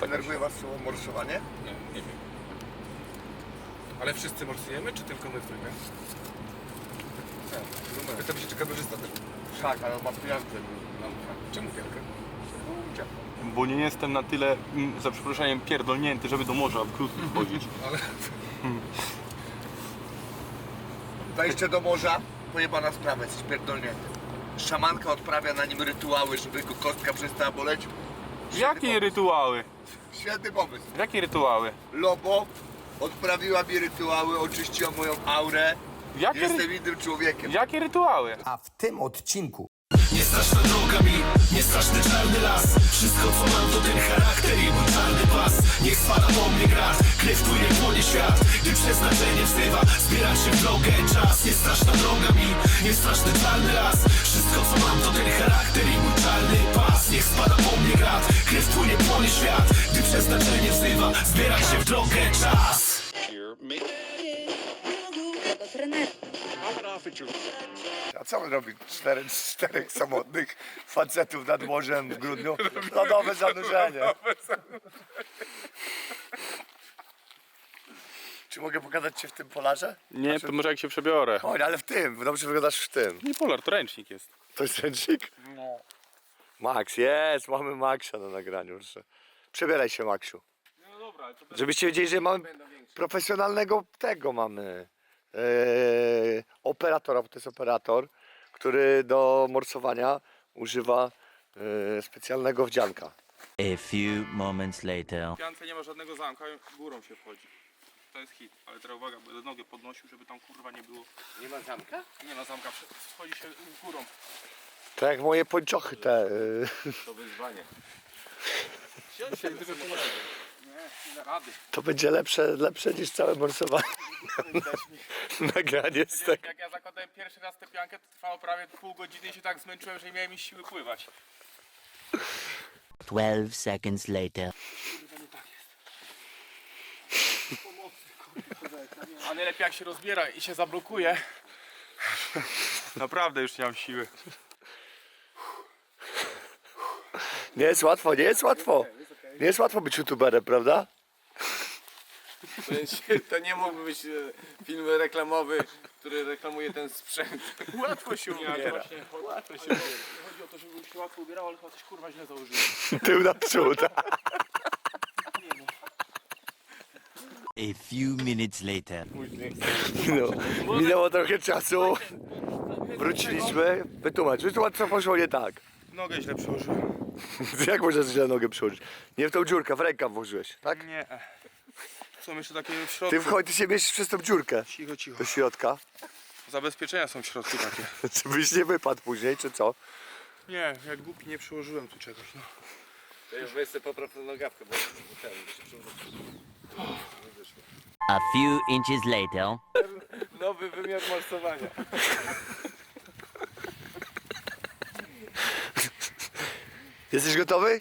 Denerwuje was słowo morsowanie? Nie, nie wiem. Ale wszyscy morsujemy, czy tylko my w trójkę? Tak, Pytam się, czy kamerzysta też. Tak, ale on ma pijankę. No, czemu wielkę? Bo nie jestem na tyle, mm, za przeproszeniem, pierdolnięty, żeby do morza w krótkim chodzić. Ale Wejście do morza, pojebana sprawa, jesteś pierdolnięty. Szamanka odprawia na nim rytuały, żeby go kostka przestała boleć. Jakie rytuały? Świetny pomysł. Jakie rytuały? Lobo odprawiła mi rytuały, oczyściła moją aurę. Jakie, ry... Jestem innym człowiekiem. Jakie rytuały? A w tym odcinku Niestraszna droga mi, niestraszny czarny las. Wszystko co mam to ten charakter i mój czarny pas. Niech spada po mnie grad, krew płynie płonie świat. Gdy przeznaczenie wzywa, zbierać się w drogę. Czas Niestraszna droga mi, niestraszny czarny las. Wszystko co mam to ten charakter i mój czarny pas. Niech spada po mnie grad, krew płynie płonie świat. Gdy przeznaczenie wzywa, zbierać się w drogę. Czas A co on robi? Czterech, czterech samotnych facetów nad morzem w grudniu? To nowe zanurzenie. Czy mogę pokazać cię w tym polarze? Nie, to może jak się przebiorę. Chodź, ale w tym, dobrze wyglądasz w tym. Nie polar, to ręcznik jest. To jest ręcznik? No. Max, jest, mamy Maxa na nagraniu. Przebieraj się, Maxiu. No dobra, ale to Żebyście wiedzieli, że mamy profesjonalnego tego mamy. Eee, operatora, bo to jest operator, który do morsowania używa e, specjalnego wdzianka. A few moments later. W piance nie ma żadnego zamka, górą się wchodzi. To jest hit, ale teraz uwaga, będę nogę podnosił, żeby tam kurwa nie było. nie ma zamka? Nie ma zamka, wchodzi się górą. Tak jak moje pończochy te. e, To wyzwanie. Nie, nie da rady. To będzie lepsze, lepsze niż całe morsowanie. Nagranie z tego. Jak ja zakładałem pierwszy raz tę piankę, to trwało prawie pół godziny i się tak zmęczyłem, że nie miałem już siły pływać. 12 seconds later. A najlepiej jak się rozbiera i się zablokuje. Naprawdę już nie mam siły. Nie jest łatwo, nie jest łatwo. Nie jest łatwo być youtuberem, prawda? To nie mógłby być e, film reklamowy, który reklamuje ten sprzęt. Łatwo się ubiera. Właśnie, łatwo się ubiera. Nie chodzi o to, żeby się łatwo ubierało, ale chyba coś kurwa źle założyłem. Tył naprzód. A few minutes later. No, minęło trochę czasu. Wróciliśmy. Wytłumacz, wytłumacz co poszło nie tak. Nogę źle przełożyłem. Jak możesz źle nogę przyłożyć? Nie w tą dziurkę, w rękaw włożyłeś, tak? Nie. Są jeszcze takie w środku. Ty wchodź, ty się mieścisz przez tą dziurkę Cicho, cicho. do środka. Zabezpieczenia są w środku takie. Żebyś nie wypadł później, czy co? Nie, jak głupi nie przyłożyłem tu czegoś. No. To już weź sobie poprawną nogawkę, bo ten, bo się przewrócił. A few inches later. Nowy wymiar morsowania. Jesteś gotowy?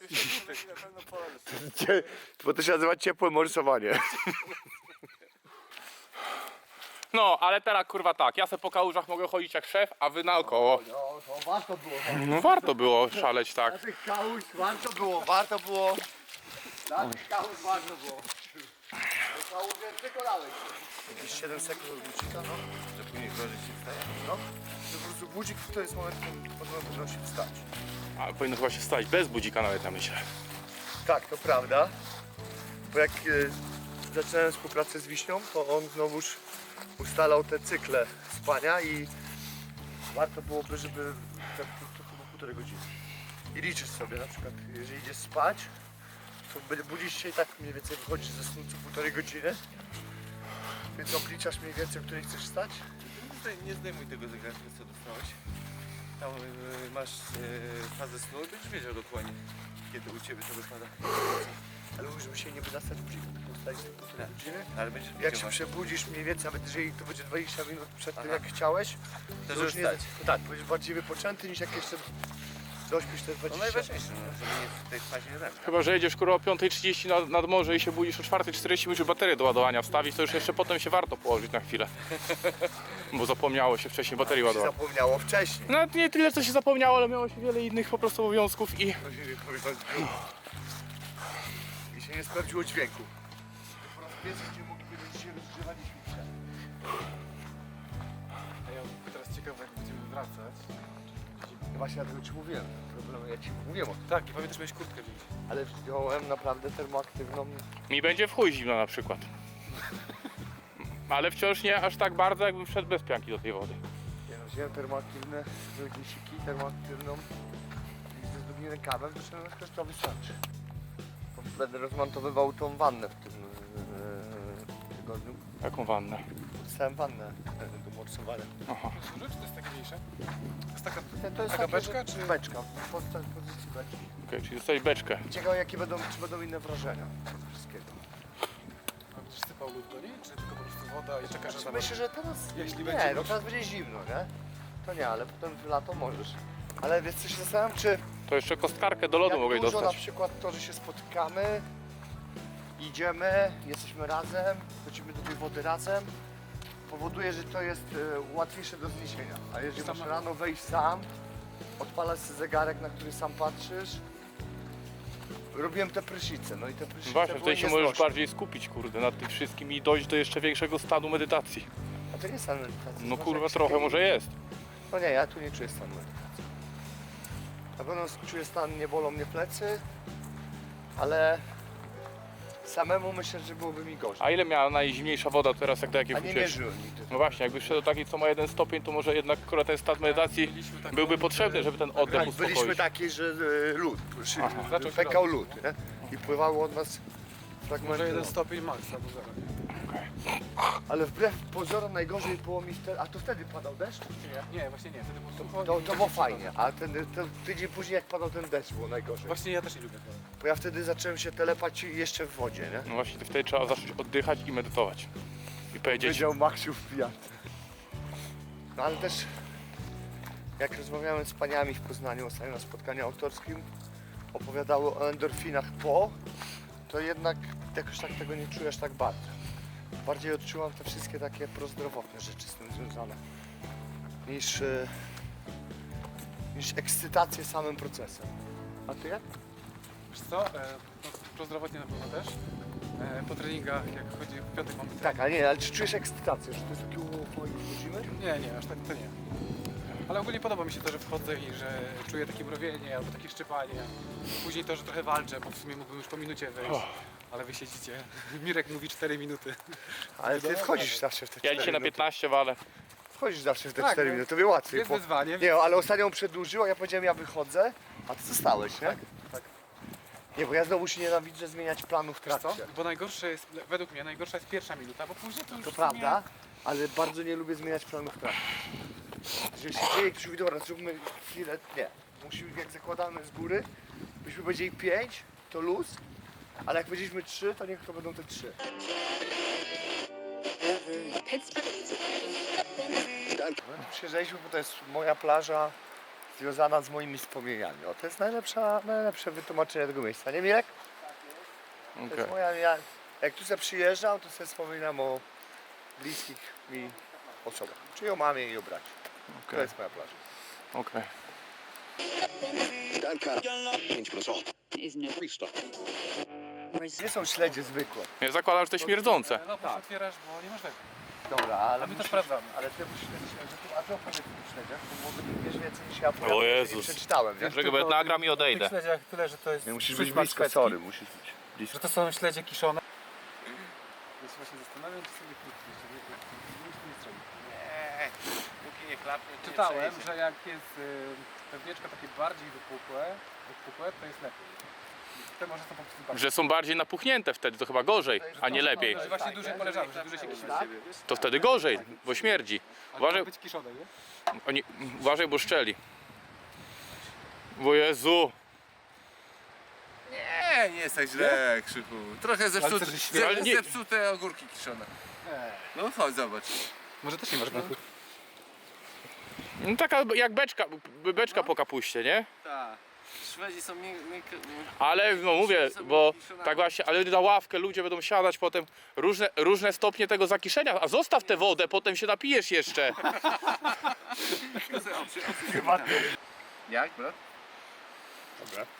Na. Cie- Bo to się nazywa ciepłe morsowanie. no, ale teraz kurwa tak, ja se po kałużach mogę chodzić jak szef, a wy naokoło. No, to warto było. No warto było szaleć tak. tych kałuż warto było, warto było. Na tych kałuż warto było. Kałuż przekonałeś. Jakieś 7 sekund od budzika, no. Że później gorzej się wstaje. No. To po prostu budzik to jest moment, w którym powinno się wstać. Ale powinno chyba się stać bez budzika nawet, ja myślę. Tak, to prawda. Bo jak e, zaczynałem współpracę z Wiśnią, to on znowuż ustalał te cykle spania i warto byłoby, żeby tak to, to chyba półtorej godziny. I liczysz sobie na przykład, jeżeli idziesz spać, to budzisz się i tak mniej więcej wychodzisz ze snu co półtorej godziny. Więc obliczasz mniej więcej, o której chcesz wstać. Tutaj nie zdejmuj tego zegarka, co dostałeś. Tam y, masz y, fazę snu i będziesz wiedział dokładnie, kiedy u Ciebie to wypada. Ale mówisz, żeby się nie wydostać budziku, ustalić te półtorej godziny. Ale będziesz Jak się przebudzisz mniej więcej, nawet jeżeli to będzie 20 minut przed tym Aha. jak chciałeś, To już nie, wstać. tak, będziesz bardziej wypoczęty niż jak jeszcze dośpisz te 20 To najważniejsze, no, żeby nie w tej fazie REM. Chyba, że jedziesz kurwa o 5.30 nad, nad morze i się budzisz o 4.40, musisz baterię do ładowania wstawić, to już jeszcze potem się warto położyć na chwilę. Bo zapomniało się wcześniej baterii się ładować. zapomniało wcześniej. No nie tyle co się zapomniało, ale miało się wiele innych po prostu obowiązków i I się nie sprawdziło dźwięku. Po raz pierwszy gdzie mogliby dzisiaj rozgrzewać i świcze. Ja teraz ciekawe jak będziemy wracać. Właśnie ja tego ci mówiłem. Problem, ja ci mówiłem o tym. Tak, i pamiętasz miałeś kurtkę wziąć. Ale wziąłem naprawdę termoaktywną. mi będzie w chuj zimno na przykład. Ale wciąż nie aż tak bardzo, jakbym wszedł bez pianki do tej wody. Ja no, wziąłem termoaktywne glisiki, termoaktywną i ze zdrugim rękawem wyszedłem na to wystarczy. Będę rozmontowywał tą wannę w tym yy, tygodniu. Jaką wannę. Dostałem wannę yy, do morsowania. Aha. Służy, czy to jest takie mniejsze? To jest taka... To jest Taka takie, beczka, że- czy- Beczka, w posta- pozycji beczki. Okej, czyli dostałeś beczkę. Ciekawe jakie będą, czy będą inne wrażenia tego wszystkiego. A będziesz sypał lód do niej, czy tylko po prostu woda i czekasz, że Znaczy, tam... myślę, że teraz Jeśli nie, będzie no teraz będzie zimno, nie? To nie, ale potem w lato możesz. Ale wiesz co się zastanawiam, czy To jeszcze kostkarkę do lodu jak mogę dużo na dostać. przykład to, że się spotykamy, idziemy, jesteśmy razem, chodzimy do tej wody razem, powoduje, że to jest e, łatwiejsze do zniesienia. A jeżeli masz Sama- rano wejść sam, odpalasz sobie zegarek, na który sam patrzysz, robiłem te prysznice, no i te prysznice Właśnie, były wtedy się możesz nieznośne. bardziej skupić, kurde, nad tym wszystkim i dojść do jeszcze większego stanu medytacji. A to nie jest stan medytacji. No to kurwa, jak trochę może jest. No nie, ja tu nie czuję stanu medytacji. Na pewno czuję stan, nie bolą mnie plecy, ale samemu myślę, że byłoby mi gorzej. A ile miała najzimniejsza woda teraz, jak do jakiej A nie wróciłeś? mierzyłem nigdy. No właśnie, jakbyś szedł do takiej, co ma jeden stopień, to może jednak akurat ten stan medytacji byłby potrzebny, żeby ten oddech Tak, byliśmy uspokoić. taki, że e, lód, szy- Aha. Zaczął się pękał lód, nie? I pływało od nas Może fragmenty. jeden lodu. stopień max albo zero. Ale wbrew pozorom najgorzej było mi wtedy, a to wtedy padał deszcz, czy nie? Nie, właśnie nie, wtedy było sucho. To, to było fajnie, a ten, ten tydzień później jak padał ten deszcz było najgorzej. Właśnie ja też nie lubię tego. Bo ja wtedy zacząłem się telepać jeszcze w wodzie, nie? No właśnie, to wtedy trzeba zacząć oddychać i medytować. I powiedzieć, Powiedział Maksiu w pijance. No ale też jak rozmawiałem z paniami w Poznaniu ostatnio na spotkaniu autorskim, opowiadały o endorfinach po, to jednak jakoś tak tego nie czujesz tak bardzo. Bardziej odczułam te wszystkie takie prozdrowotne rzeczy z tym związane niż, e, niż ekscytację samym procesem. A ty jak? Wiesz co, e, no, prozdrowotnie na pewno też. E, po treningach, jak chodzi w piątek mamy. Tak, ale nie, ale czy czujesz ekscytację, że to jest takie ucho i wchodzimy? Nie, nie, aż tak to nie. Ale ogólnie podoba mi się to, że wchodzę i że czuję takie mrowienie albo takie szczypanie. Później to, że trochę walczę, bo w sumie mógłbym już po minucie wyjść. Ale wy siedzicie. Mirek mówi 4 minuty. Ale ty wchodzisz zawsze w te ja cztery dzisiaj na minuty. 15 walę. Wchodzisz zawsze w te Tak, 4 no. minuty, tobie łatwiej. Jest bo- wyzwanie. Nie, ale ostatnio przedłużył, a ja powiedziałem ja wychodzę, a ty zostałeś, nie? Tak, tak. Nie, bo ja znowu się nienawidzę zmieniać planów w Wiesz co? trakcie. Bo najgorsze jest, według mnie najgorsza jest pierwsza minuta, bo później to już To w sumie- prawda, ale bardzo nie lubię zmieniać planów w trakcie. Jeżeli się dzieje, ktoś mówi, dobra, zróbmy chwilę, nie. Musimy, jak zakładamy z góry, byśmy powiedzieli 5, to luz, ale jak powiedzieliśmy 3, to niech to będą te 3. Przyjeżdżaliśmy, bo to jest moja plaża związana z moimi wspomnieniami. O, to jest najlepsza, najlepsze wytłumaczenie tego miejsca, nie Mirek? To jest moja, ja, jak tu sobie przyjeżdżam, to sobie wspominam o bliskich mi osobach. Czyli o mamie i o braci. To jest moja plaża. okej. Nie są śledzie zwykłe. Ja zakładam, że to śmierdzące. No bo otwierasz, bo nie masz tego. Dobra, ale A my to musisz- sprawdzamy. Ale ty musisz śledzie, a ty opowiedz o tych śledziach, bo może ty wiesz więcej niż ja bo nie Jezus. przeczytałem, wiesz? Bo ja nagram i odejdę. W tych śledziach tyle, że to jest... Nie, musisz być blisko, marchewki, sorry, musisz być Że blisko. to są śledzie kiszone. Ja się właśnie zastanawiam, czy sobie krótki jeszcze nie, nie, nie zrobić. Nie, póki nie klapnie, to nie Czytałem, przejedzie. że jak jest y, pewnieczka takie bardziej wypukłe, wypukłe, to jest lepiej. Te może są po prostu bardziej. Że są bardziej napuchnięte wtedy, to chyba gorzej, a nie lepiej. No, że właśnie dłużej poleżały, że dłużej się kiszą. To wtedy gorzej, bo śmierdzi. Uważaj, mogą być kiszone, nie? oni, uważaj bo szczeli. Bo Jezu. Nie, nie jest tak źle, Krzychu. Trochę zepsute, ale nie- zepsute ogórki kiszone. No chodź, zobacz. Może też nie masz braku. No taka jak beczka, beczka po kapuście, nie? Tak. Szwedzi są Ale no mówię, Są bo kiszonami. tak właśnie, ale na ławkę ludzie będą siadać potem różne, różne stopnie tego zakiszenia, a zostaw tę wodę, potem się napijesz jeszcze. Jak, bro?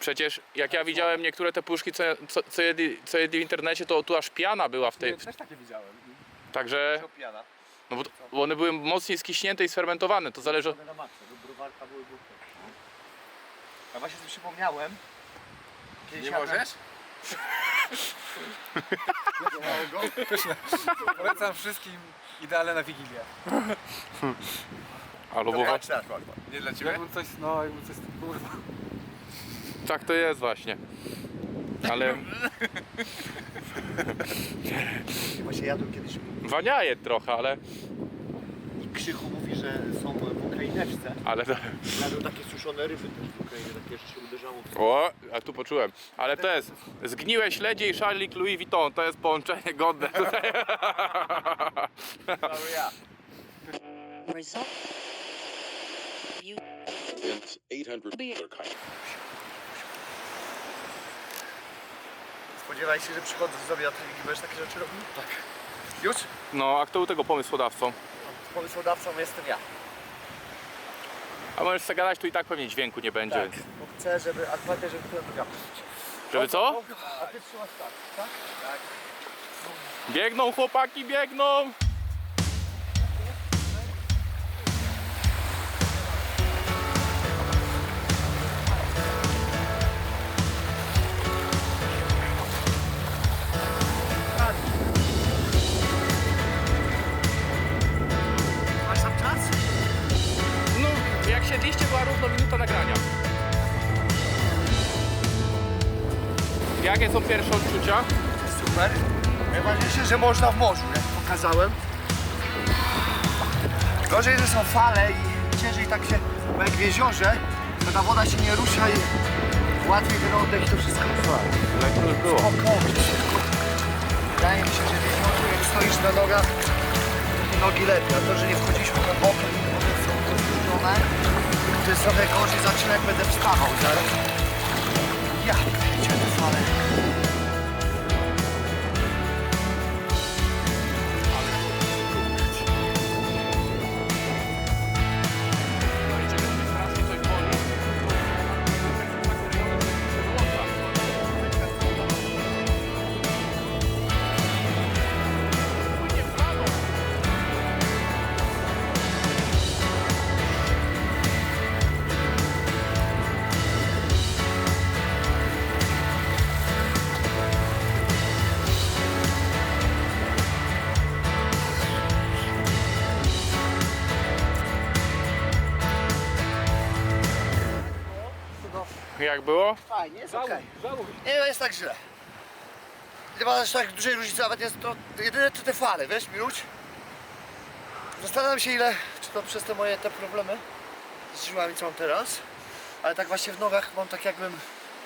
Przecież jak ja widziałem niektóre te puszki, co, co, co, jedli, co jedli w internecie, to tu aż piana była w tej. Ja też takie widziałem. Także, Piana. no bo, bo one były mocniej skiśnięte i sfermentowane, to zależy od... na maksa, bo browarka były głupie. A właśnie sobie przypomniałem. Kiedyś Nie jadłem- możesz? Polecam wszystkim idealne na Wigilię. Albo wowa... Nie dla ciebie? Jakbym coś, no jakbym coś, kurwa. Tak to jest właśnie. Ale Właśnie jadłem kiedyś waniaje trochę, ale... i Krzychu mówi, że są w Ukraineczce. ale to... Jadłem takie suszone ryby też w Ukrainie, takie, że się uderzało O, a tu poczułem. Ale to jest zgniłe śledzie i szalik Louis Vuitton. To jest połączenie godne tutaj. Result. You. It's 800 Be- Spodziewaj się, że przychodzę z zrobienia treningi, będziesz takie rzeczy robił? Tak. Już? No, a kto był tego pomysłodawcą? Pomysłodawcą jestem ja. A możesz sobie gadać, tu i tak pewnie dźwięku nie będzie. Tak, bo chcę, żeby akurat żeby tyle nogami. Żeby co? A ty trzymasz tak, tak? Biegną chłopaki, biegną! Jak siedliście, była równo minuta nagrania. Jakie są pierwsze odczucia? Super. Najważniejsze, że można w morzu, jak pokazałem. Gorzej, że są fale i ciężej tak się, bo jak w jeziorze, to ta woda się nie rusza i łatwiej ten oddech i to wszystko trwa. Jak to już było? Spokojnie. Wydaje mi się, że w jeziorze, jak stoisz na nogach, nogi lepiej, a to, że nie wchodziliśmy głęboko to jest trochę gorzej, zacznę jak będę wstawał zaraz. Ja, Jak było? Fajnie, jest okej. Nie jest tak źle. Nie ma aż tak dużej różnicy, nawet jest to jedyne to te fale, wiesz, Miluć? Zastanawiam się ile, czy to przez te moje te problemy z żyłami, co mam teraz, ale tak właśnie w nogach mam tak jakbym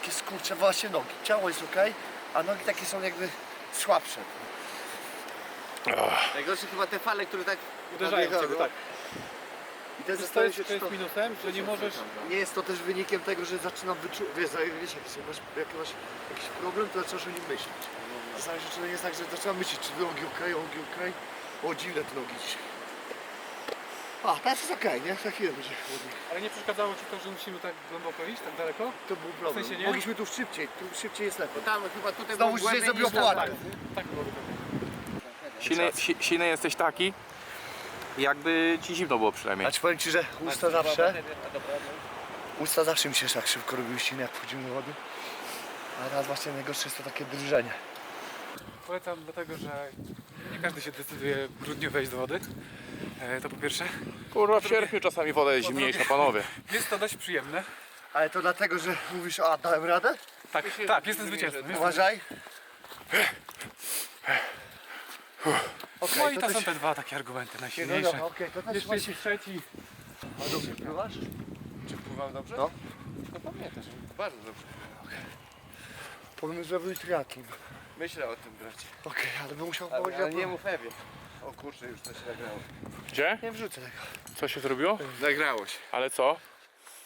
takie skurcze właśnie nogi. Ciało jest ok, a nogi takie są jakby słabsze. Najgorsze chyba te fale, które tak Uderzają w ciebie, tak. To zastanawiam jest, się, to czy jest to minusem, że nie możesz... nie jest to też wynikiem tego, że zaczynam wyczuwać, wiesz, wiesz jak, się masz, jak masz jakiś problem, to zaczynasz o nim myśleć. Czasami rzeczy nie jest tak, że zaczynam myśleć, czy nogi ok, nogi ok. O, dziwne te nogi dzisiaj. A, teraz jest okej, nie? Za chwilę będzie chłodniej. Ale nie przeszkadzało ci to, że musimy tak głęboko iść, tak daleko? To był problem. sensie nie? Mogliśmy tu szybciej, tu szybciej jest lepiej. Tam chyba tutaj Znowu się głębiej zrobiło niż tam. płatek. Tak było to. Silny, si, silny jesteś taki, jakby ci zimno było przynajmniej. A ci powiem Ci, że usta zawsze, usta zawsze mi się tak szybko robiły silne, jak wchodzimy do wody. A teraz właśnie najgorsze jest to takie drżenie. Polecam dlatego, że nie każdy się decyduje w grudniu wejść do wody. E, to po pierwsze. Kurwa, w sierpniu czasami woda jest zimniejsza, panowie. Jest to dość przyjemne. Ale to dlatego, że mówisz, a dałem radę? Tak, tak, jestem zwycięzcą. Jestem... Uważaj. Okej, No i to też- są te dwa takie argumenty No najsilniejsze. dobra, okej, to też właśnie... trzeci. A dobrze pływasz? Czy pływam dobrze? No. No pamiętasz, bardzo dobrze. Powinien zrobić triatlon. Myślę o tym, bracie. Okej, ale bym musiał Ale, powiedzieć, ale nie mów Ewie. O kurczę, już to się nagrało. Gdzie? Nie wrzucę tego. Co się zrobiło? Nagrało się. Ale co?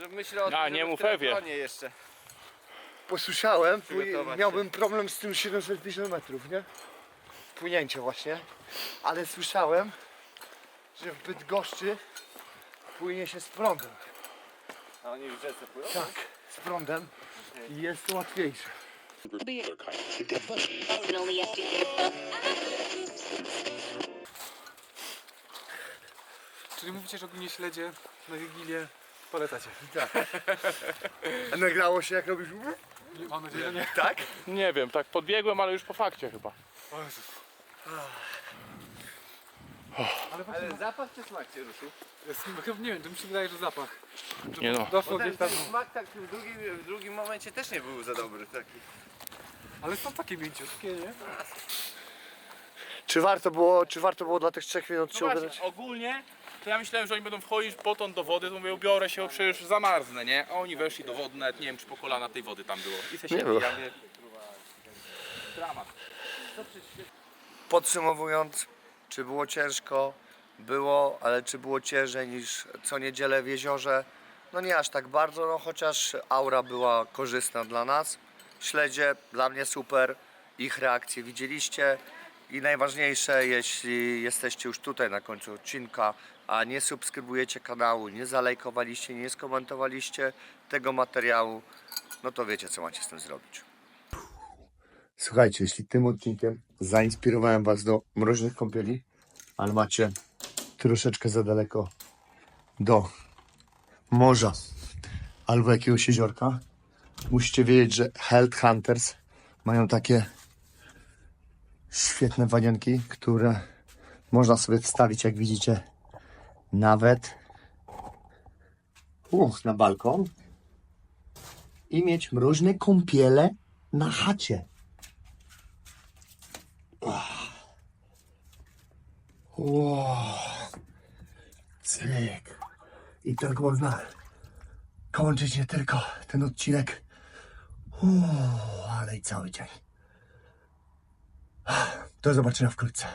Że myślę o tym, A, nie mów Ewie. jeszcze. Posłyszałem, miałbym problem z tym 750 metrów, nie? Płynięcie właśnie. Ale słyszałem, że w Bydgoszczy płynie się z prądem. A oni w rzece płyną? Tak, z prądem. I jest to łatwiejsze. Czyli mówicie, że ogólnie śledzie na Wigilię polecacie. A nagrało się jak robisz... Nie, Mam nadzieję, że nie. Tak? Nie wiem, tak podbiegłem, ale już po fakcie chyba. O Jezus. Ale właśnie, Ale zapach czy smak cię ruszył? jest, chyba nie wiem, to mi się wydaje, że zapach. Że Nie no. Doszło Bo ten, gdzieś tam. ten smak tak w drugim, w drugim momencie też nie był za dobry taki. Ale są takie mięciutkie, nie? Czy warto było, czy warto było dla tych trzech minut No się właśnie, ubrać? ogólnie to ja myślałem, że oni będą wchodzić potąd do wody, to mówię, ubiorę się, bo przecież zamarznę, nie? A oni weszli do wody, nawet nie wiem, czy po kolana tej wody tam było. I se siedzi, było. ja mówię, dramat. Podsumowując, czy było ciężko? Było, ale czy było ciężej niż co niedzielę w jeziorze? No nie aż tak bardzo, no chociaż aura była korzystna dla nas. Śledzie dla mnie super, ich reakcje widzieliście. I najważniejsze, jeśli jesteście już tutaj na końcu odcinka, a nie subskrybujecie kanału, nie zalajkowaliście, nie skomentowaliście tego materiału, no to wiecie, co macie z tym zrobić. Słuchajcie, jeśli tym odcinkiem zainspirowałem Was do mroźnych kąpieli, ale macie troszeczkę za daleko do morza albo jakiegoś jeziorka, musicie wiedzieć, że Health Hunters mają takie świetne wanienki, które można sobie wstawić, jak widzicie, nawet na balkon i mieć mroźne kąpiele na chacie. Wow. Cyk. I tak można kończyć nie tylko ten odcinek, Uuu, ale i cały dzień. Do zobaczenia wkrótce.